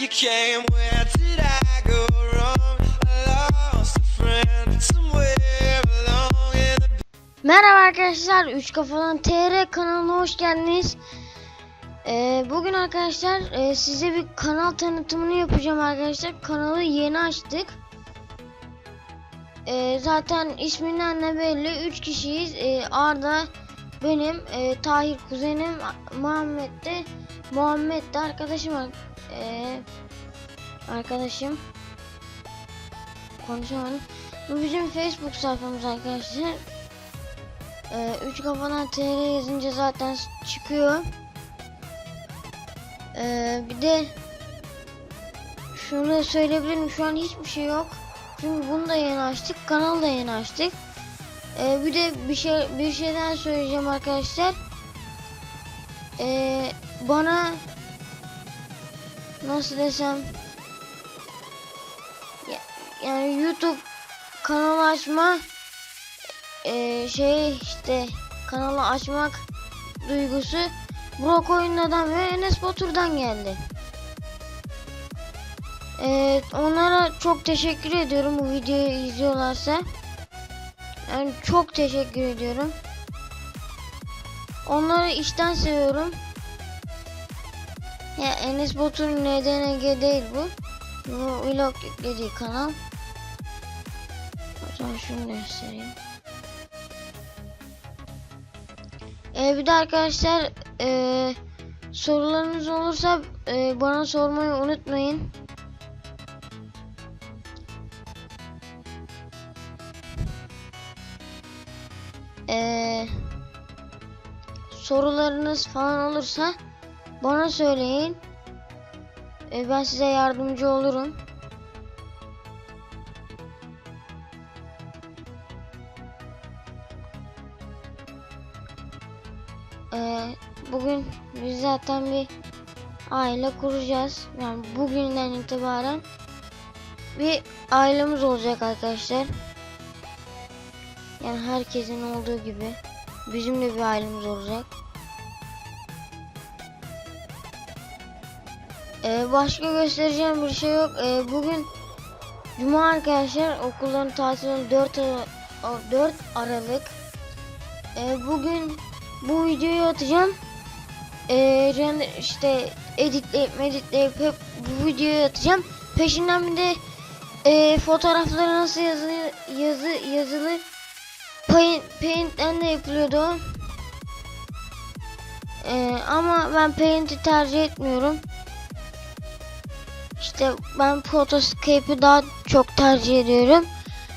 you came, where did I go wrong? I lost a friend somewhere along in the Merhaba arkadaşlar, Üç Kafadan TR kanalına hoş geldiniz. Ee, bugün arkadaşlar e, size bir kanal tanıtımını yapacağım arkadaşlar. Kanalı yeni açtık. Ee, zaten isminden de belli. 3 kişiyiz. Ee, Arda, benim, e, Tahir kuzenim, Muhammed de Muhammed de arkadaşım. Ee, arkadaşım. Konuşamadım. Bu bizim Facebook sayfamız arkadaşlar. Ee, üç kafadan TR yazınca zaten çıkıyor. Ee, bir de şunu söyleyebilirim şu an hiçbir şey yok. Çünkü bunu da yeni açtık. Kanalı da yeni açtık. Ee, bir de bir şey bir şeyden söyleyeceğim arkadaşlar. Ee, bana nasıl desem ya- yani YouTube kanalı açma ee, şey işte kanalı açmak duygusu Brock Oyun'dan ve Enes Batur'dan geldi. Ee, onlara çok teşekkür ediyorum bu videoyu izliyorlarsa. Yani çok teşekkür ediyorum. Onları işten seviyorum. Ya Enes Batur'un NDNG değil bu. Bu vlog yüklediği kanal. O zaman şunu göstereyim. Ee, bir de arkadaşlar ee, sorularınız olursa ee, bana sormayı unutmayın. Ee, sorularınız falan olursa bana söyleyin. Ee, ben size yardımcı olurum. Ee, bugün biz zaten bir aile kuracağız. Yani bugünden itibaren bir ailemiz olacak arkadaşlar. Yani herkesin olduğu gibi bizim de bir ailemiz olacak. Ee, başka göstereceğim bir şey yok. Ee, bugün Cuma arkadaşlar okulların tatili 4, Ara- 4 Aralık. Ee, bugün bu videoyu atacağım. Ee, render, işte editleyip meditleyip hep bu videoyu atacağım. Peşinden bir de e, fotoğrafları nasıl yazı, yazı yazılır Paint, Paint'ten de yapılıyordu. Ee, ama ben Paint'i tercih etmiyorum. İşte ben Photoscape'i daha çok tercih ediyorum.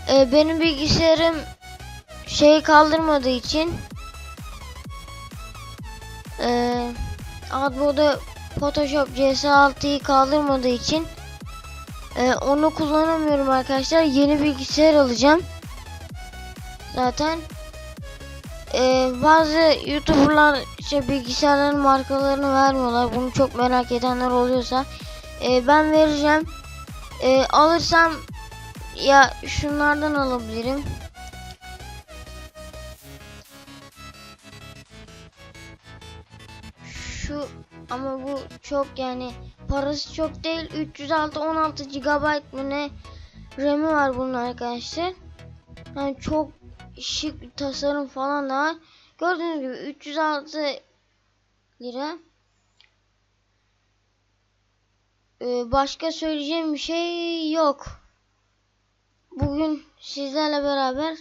Ee, benim bilgisayarım şey kaldırmadığı için ee, Adobe Photoshop CS6'yı kaldırmadığı için ee, onu kullanamıyorum arkadaşlar. Yeni bilgisayar alacağım. Zaten ee, bazı YouTuber'lar işte bilgisayarların markalarını vermiyorlar. Bunu çok merak edenler oluyorsa ee, ben vereceğim. Ee, alırsam ya şunlardan alabilirim. Şu ama bu çok yani parası çok değil 306 16 GB mı ne RAM'i var bunun arkadaşlar. Yani çok şık bir tasarım falan da var. Gördüğünüz gibi 306 lira. Ee, başka söyleyeceğim bir şey yok. Bugün sizlerle beraber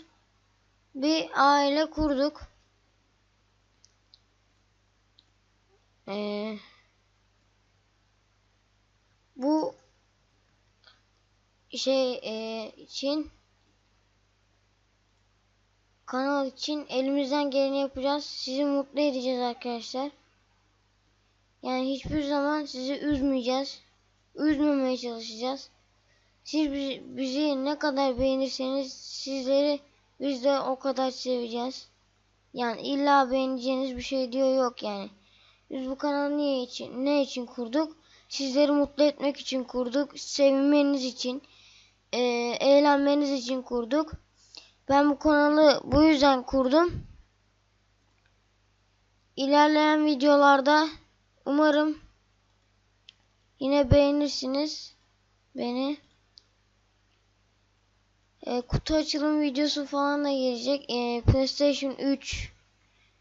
bir aile kurduk. Ee, bu şey e, için kanal için elimizden geleni yapacağız. Sizi mutlu edeceğiz arkadaşlar. Yani hiçbir zaman sizi üzmeyeceğiz. Üzmemeye çalışacağız. Siz bizi, ne kadar beğenirseniz sizleri biz de o kadar seveceğiz. Yani illa beğeneceğiniz bir şey diyor yok yani. Biz bu kanalı niye için, ne için kurduk? Sizleri mutlu etmek için kurduk. Sevinmeniz için, e, eğlenmeniz için kurduk. Ben bu kanalı bu yüzden kurdum. İlerleyen videolarda umarım Yine beğenirsiniz beni. E, kutu açılım videosu falan da gelecek. E, PlayStation 3,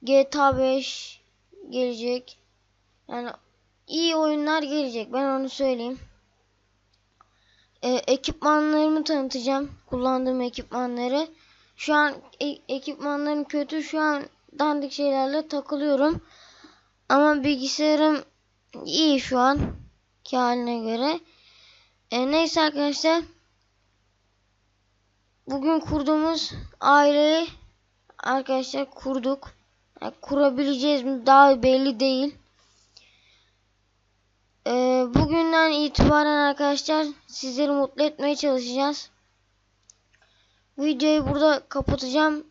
GTA 5 gelecek. Yani iyi oyunlar gelecek. Ben onu söyleyeyim. E, ekipmanlarımı tanıtacağım. Kullandığım ekipmanları. Şu an e- ekipmanlarım kötü. Şu an dandik şeylerle takılıyorum. Ama bilgisayarım iyi şu an ki haline göre. E, neyse arkadaşlar. Bugün kurduğumuz aileyi arkadaşlar kurduk. Yani kurabileceğiz mi daha belli değil. E, bugünden itibaren arkadaşlar sizleri mutlu etmeye çalışacağız. Videoyu burada kapatacağım.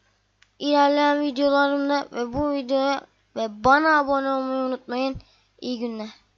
İlerleyen videolarımda ve bu videoya ve bana abone olmayı unutmayın. İyi günler.